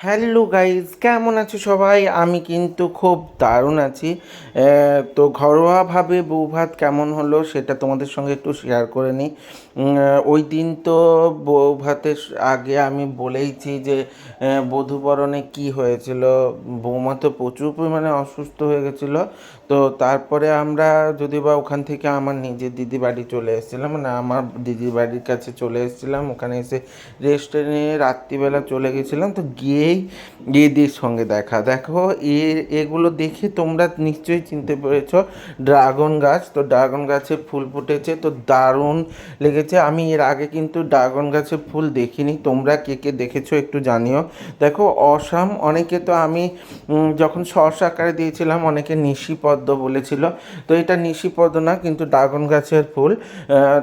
Hello guys কেমন আছো সবাই? আমি কিন্তু খুব দারুণ আছি। তো ঘরোয়াভাবে বউ ভাত কেমন হলো সেটা তোমাদের সঙ্গে একটু শেয়ার করে নিই। ওই দিন তো বউ ভাতের আগে আমি বলেইছি যে বধূবরণে কী হয়েছিল। বৌমা তো প্রচুর পরিমাণে অসুস্থ হয়ে গেছিল। তো তারপরে আমরা যদি বা ওখান থেকে আমার নিজের দিদি বাড়ি চলে এসেছিলাম মানে আমার দিদির বাড়ির কাছে চলে এসেছিলাম। ওখানে এসে রেস্টে নিয়ে রাত্রিবেলা চলে গেছিলাম। তো গিয়েই এদের সঙ্গে দেখা। দেখো, এ, এগুলো দেখে তোমরা নিশ্চয়ই চিনতে পেরেছ, ড্রাগন গাছ। তো ড্রাগন গাছে ফুল ফুটেছে, তো দারুণ লেগেছে। আমি এর আগে কিন্তু ড্রাগন গাছে ফুল দেখিনি। তোমরা কে কে দেখেছ একটু জানিও। দেখো, অসাম, অনেকে তো আমি যখন সস আকারে দিয়েছিলাম, অনেকে নিশিপদ্ম বলেছিল। তো এটা নিশিপদ্ম না, কিন্তু ড্রাগন গাছের ফুল।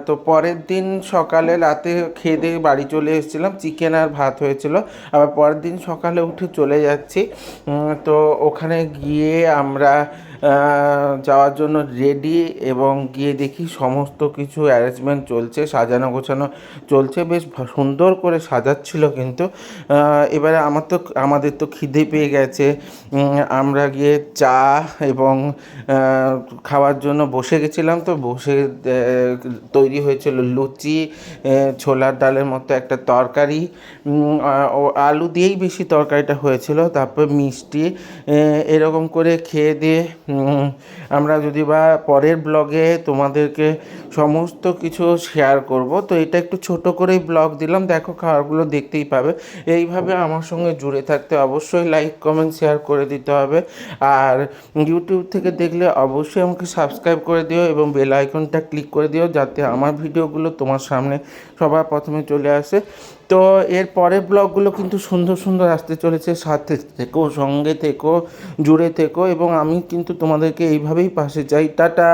তো পরের দিন সকালে রাতে খেয়ে দিয়ে বাড়ি চলে এসেছিলাম। চিকেন আর ভাত হয়েছিল। আবার পরের দিন সকালে উঠে চলে যাচ্ছি। তো ওখানে গিয়ে আমরা যাওয়ার জন্য রেডি এবং গিয়ে দেখি সমস্ত কিছু অ্যারেঞ্জমেন্ট চলছে, সাজানো গোছানো চলছে। বেশ সুন্দর করে সাজাচ্ছিল কিন্তু। এবারে আমার তো, আমাদের তো খিদে পেয়ে গেছে। আমরা গিয়ে চা এবং খাওয়ার জন্য বসে গেছিলাম তো, বসে তৈরি হয়েছিল লুচি ছোলার ডালের মতো একটা তরকারি। আলু দিয়েই বেশি তরকারিটা হয়েছিল, তারপর মিষ্টি এরকম করে খেয়ে দিয়ে আমরা যদি বা পরের ব্লগে তোমাদেরকে সমস্ত কিছু শেয়ার করব। তো এটা একটু ছোট করেই ব্লগ দিলাম, দেখো খাবারগুলো দেখতেই পাবে। এইভাবে আমার সঙ্গে জুড়ে থাকতে অবশ্যই লাইক কমেন্ট শেয়ার করে দিতে হবে। আর ইউটিউব থেকে দেখলে অবশ্যই আমাকে সাবস্ক্রাইব করে দিও এবং বেল আইকনটা ক্লিক করে দিও, যাতে আমার ভিডিওগুলো তোমার সামনে সবার প্রথমে চলে আসে। তো এর পরের ব্লগগুলো কিন্তু সুন্দর সুন্দর আসতে চলেছে। সাথে থেকো, সঙ্গে থেকো, জুড়ে থেকো এবং আমি কিন্তু তোমাদেরকে এইভাবেই পাশে চাই টাটা!